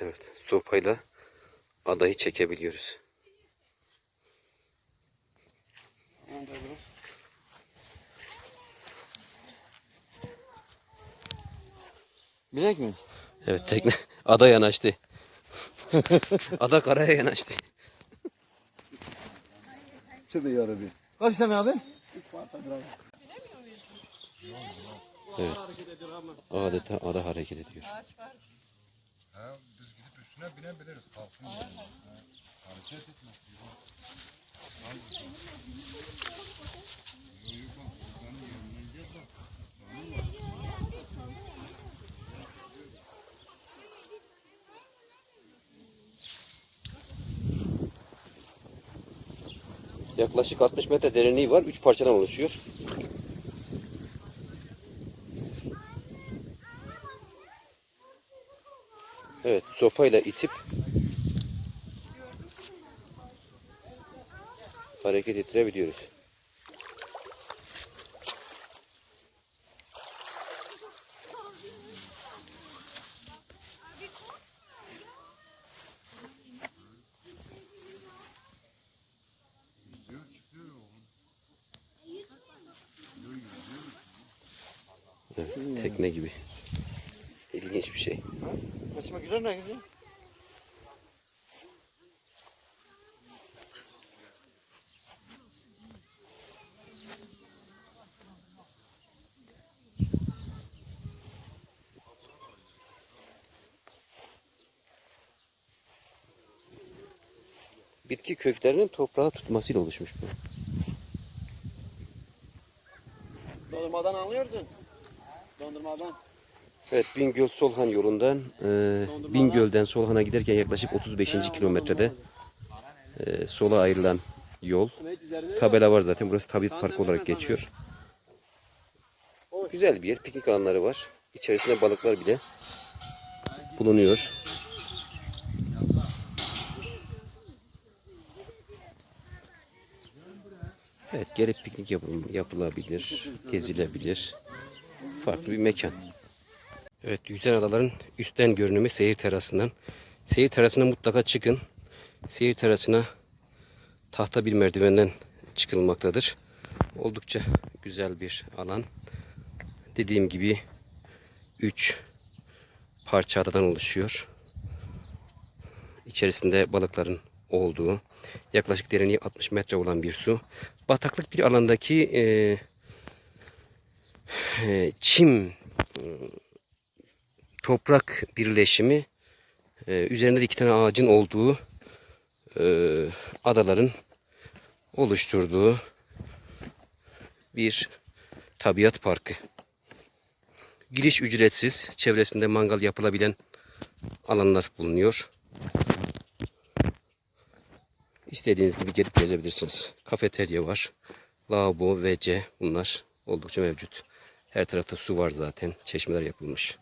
Evet, sopayla adayı çekebiliyoruz. Bilek mi? Evet, tekne ada yanaştı. ada karaya yanaştı. Tövbe yarabbi. Kaç tane abi? Evet. Adeta ada hareket ediyor. Gidip üstüne binebiliriz. Kalsın. Ha, Hareket etmez. Yaklaşık 60 metre derinliği var. 3 parçadan oluşuyor. Evet, sopayla itip hareket ettirebiliyoruz. Tekne gibi. İlginç bir şey. Kaçma girer ne gidiyor? Bitki köklerinin toprağa tutmasıyla oluşmuş bu. Dondurmadan anlıyorsun. Dondurmadan. Evet Bingöl Solhan yolundan e, Bingöl'den Solhan'a giderken yaklaşık 35. kilometrede e, sola ayrılan yol. Tabela var zaten. Burası Tabiat Parkı olarak geçiyor. Güzel bir yer. Piknik alanları var. İçerisinde balıklar bile bulunuyor. Evet, gelip piknik yapıl- yapılabilir, gezilebilir. Farklı bir mekan. Evet, Yüzen Adaların üstten görünümü seyir terasından. Seyir terasına mutlaka çıkın. Seyir terasına tahta bir merdivenden çıkılmaktadır. Oldukça güzel bir alan. Dediğim gibi 3 parça adadan oluşuyor. İçerisinde balıkların olduğu, yaklaşık derinliği 60 metre olan bir su. Bataklık bir alandaki eee, eee, çim toprak birleşimi e, üzerinde de iki tane ağacın olduğu e, adaların oluşturduğu bir tabiat parkı. Giriş ücretsiz. Çevresinde mangal yapılabilen alanlar bulunuyor. İstediğiniz gibi gelip gezebilirsiniz. Kafeterya var. Lavabo, WC bunlar oldukça mevcut. Her tarafta su var zaten. Çeşmeler yapılmış.